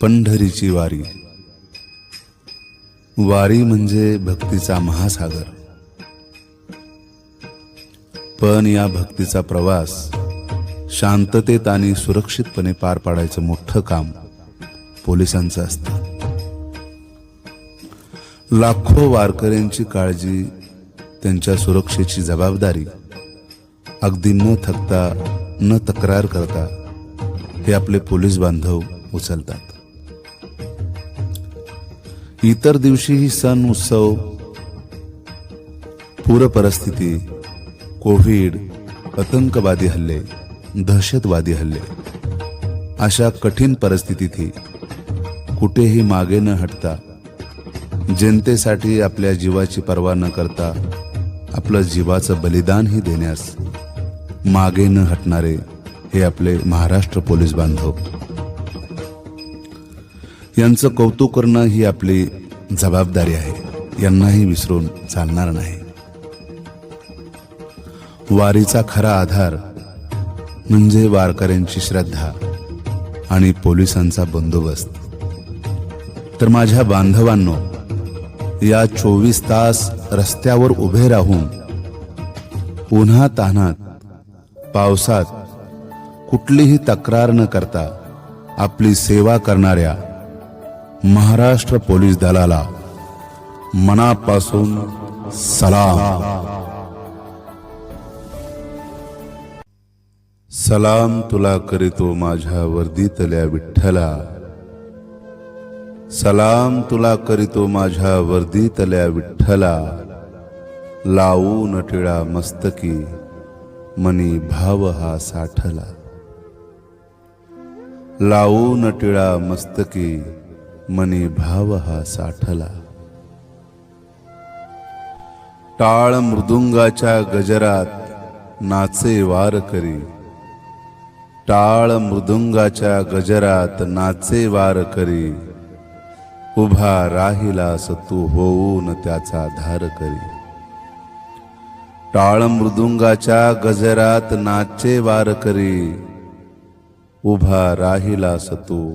पंढरीची वारी. वारी म्हणजे भक्तीचा महासागर. पण या भक्तीचा प्रवास शांततेत आणि सुरक्षितपणे पार पाडायचं मोठं काम पोलिसांचं असतं. लाखो वारकऱ्यांची काळजी त्यांच्या सुरक्षेची जबाबदारी अगदी न थकता न तक्रार करता हे आपले पोलीस बांधव उचलतात. इतर दिवशीही सण उत्सव पूर परिस्थिती कोविड आतंकवादी हल्ले दहशतवादी हल्ले अशा कठीण परिस्थितीतही कुठेही मागे न हटता जनतेसाठी आपल्या जीवाची पर्वा न करता आपलं जीवाचं बलिदानही देण्यास मागे न हटणारे हे आपले महाराष्ट्र पोलीस बांधव यांचं कौतुक करणं ही आपली जबाबदारी आहे. यांनाही विसरून चालणार नाही. वारीचा खरा आधार म्हणजे वारकऱ्यांची श्रद्धा आणि पोलिसांचा बंदोबस्त. तर माझ्या बांधवांनो या चोवीस तास रस्त्यावर उभे राहून उन्हा तान्हात पावसात कुठलीही तक्रार न करता आपली सेवा करणाऱ्या महाराष्ट्र पोलीस दलाला मनापासून सलाम. सलाम तुला करीतो माझ्या वर्दीतल्या विठ्ठला. सलाम तुला करीतो माझ्या वर्दीतल्या विठ्ठला. लावून टिळा मस्तकी मनी भाव हा साठला. लावून टिळा मस्तकी मनी भाव हा साठला. टाळ मृदुंगाच्या गजरात नाचे वार करी. टाळ मृदुंगाच्या गजरात नाचे वार करी. उभा राहिलास तू होऊन त्याचा धार करी. टाळ मृदुंगाच्या गजरात नाचे वार करी. उभा राहिलास तू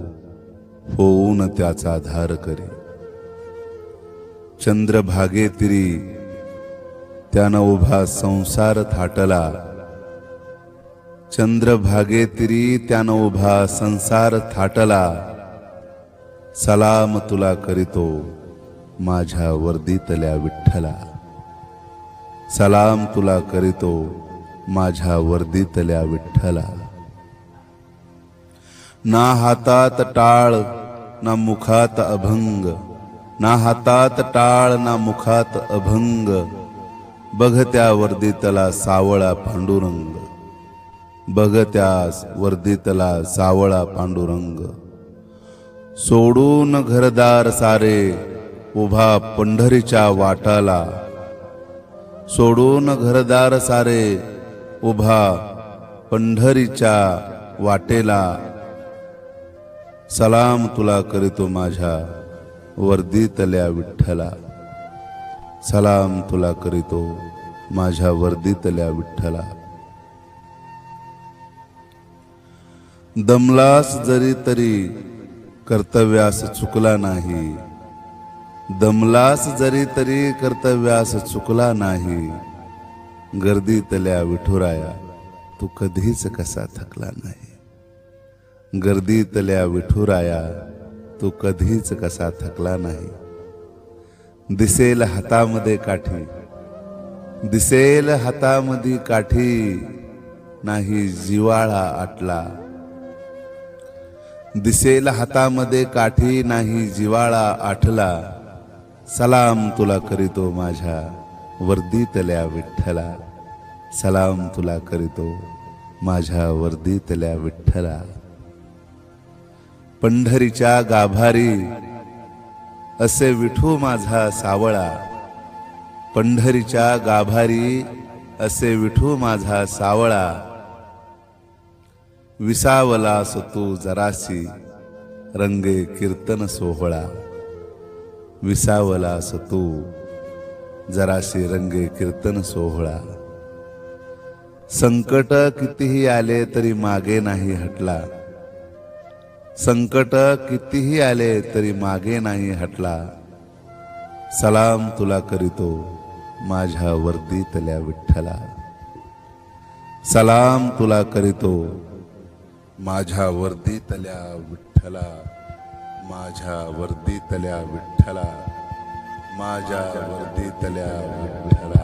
होऊन त्याचा धार करी चंद्रभागे तिरी त्यानं उभा संसार थाटला. चंद्रभागे तिरी त्यानं उभा संसार थाटला. सलाम तुला करीतो माझ्या वर्दीतल्या विठ्ठला. सलाम तुला करीतो माझ्या वर्दीतल्या विठ्ठला. ना हातात टाळ ना मुखात अभंग. ना हातात टाळ ना मुखात अभंग. बघ त्या वर्दीतला सावळा पांडुरंग. बघ त्या वर्दीतला सावळा पांडुरंग. सोडून घरदार सारे उभा पंढरीच्या वाटाला. सोडून घरदार सारे उभा पंढरीच्या वाटेला. सलाम तुला करीतो माझ्या वर्दीतल्या विठ्ठला. सलाम तुला करीतो माझ्या वर्दीतल्या विठ्ठला. दमलास जरी तरी कर्तव्यास चुकला नाही. दमलास जरी तरी कर्तव्यास चुकला नाही. गर्दीतल्या विठुराया तू कधीच कसा थकला नाही. गर्दीतल्या विठुराया तू कधीच कसा थकला नाही. दिसेल हातामध्ये काठी दिसेल हातामध्ये काठी नाही जिवाळा आटला. दिसेल हातामध्ये काठी नाही जिवाळा आठला सलाम तुला करीतो माझ्या वर्दीतल्या विठ्ठला. सलाम तुला करीतो माझ्या वर्दीतल्या विठ्ठला. पंढरीच्या गाभारी. असे विठू माझा सावळा. पंढरीच्या गाभारी असे विठू माझा सावळा. विसावला तू जरासी रंगे कीर्तन सोहळा. विसावला तू जराशी रंगे कीर्तन सोहळा. संकट कितीही आले तरी मागे नाही हटला. संकट कितीही आले तरी मागे नाही हटला. सलाम तुला करीतो माझ्या वर्दीतल्या विठ्ठला. सलाम तुला करीतो माझ्या वर्दीतल्या विठ्ठला. माझ्या वर्दीतल्या विठ्ठला. माझ्या वर्दीतल्या विठ्ठला.